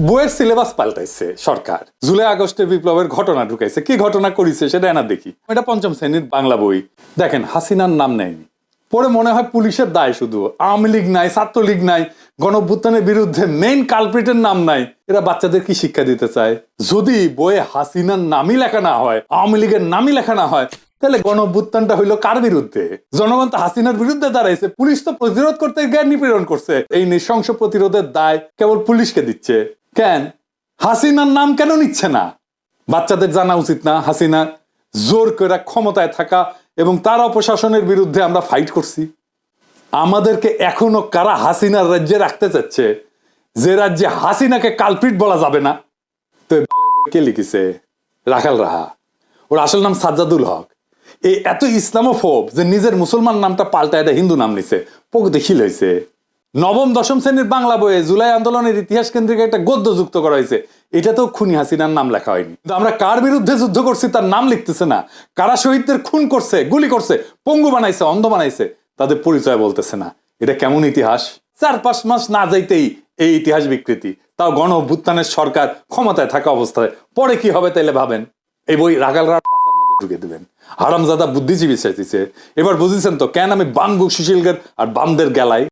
বইয়ের সিলেবাস পাল্টাইছে সরকার। জুলাই আগস্টের বিপ্লবের ঘটনা ঢুকাইছে। কি ঘটনা করেছে সেটা এনা দেখি। এটা পঞ্চম শ্রেণির বাংলা বই। দেখেন, হাসিনার নাম নেয়নি। পরে মনে হয় পুলিশের দায় শুধু। আওয়ামী লীগ নাই, ছাত্রলীগ নাই, গণভ্যুত্থানের বিরুদ্ধে মেইন কালপ্রিটের নাম নাই। এরা বাচ্চাদের কি শিক্ষা দিতে চায়? যদি বইয়ে হাসিনার নামই লেখা না হয়, আওয়ামী লীগের নামই লেখা না হয়, তাহলে গণভ্যুত্থানটা হইল কার বিরুদ্ধে? জনগণ তো হাসিনার বিরুদ্ধে দাঁড়াইছে। পুলিশ তো প্রতিরোধ করতে গিয়ে নিপীড়ন করছে। এই নৃশংস প্রতিরোধের দায় কেবল পুলিশকে দিচ্ছে। কেন? হাসিনার নাম কেন নিচ্ছে না? বাচ্চাদের জানা উচিত না। হাসিনা জোর করে ক্ষমতায় থাকা এবং তার অপশাসনের বিরুদ্ধে আমরা ফাইট করছি। আমাদেরকে এখনও কারা হাসিনার রাজ্যে রাখতে চাচ্ছে? যে রাজ্যে হাসিনাকে কালপিট বলা যাবে না। তো কে লিখেছে? রাখাল রাহা। ওর আসল নাম সাজ্জাদুল হক। এই এত ইসলামোফোব যে নিজের মুসলমান নামটা পাল্টা এটা হিন্দু নাম নিছে। পোক খিল হয়েছে নবম, দশম শ্রেণির বাংলা বইয়ে জুলাই আন্দোলনের ইতিহাস কেন্দ্রিক একটা গদ্য যুক্ত করা হয়েছে। এটাতেও খুনি হাসিনার নাম লেখা হয়নি। আমরা কার বিরুদ্ধে যুদ্ধ করছি তার নাম লিখতেছে না। কারা শহীদদের খুন করছে, গুলি করছে, পঙ্গু বানাইছে, অন্ধ বানাইছে, তাদের পরিচয় বলতেছে না। এটা কেমন ইতিহাস? চার, পাঁচ মাস না যাইতেই এই ইতিহাস বিকৃতি। তাও গণ অভ্যুত্থানের সরকার ক্ষমতায় থাকা অবস্থায়। পরে কি হবে তাইলে ভাবেন? এই বই রাগাল ঢুকে দেবেন। হারামজাদা বুদ্ধিজীবী চাইতেছে এবার বুঝেছেন তো, কেন আমি বাম সুশীলগের আর বামদের গেলাই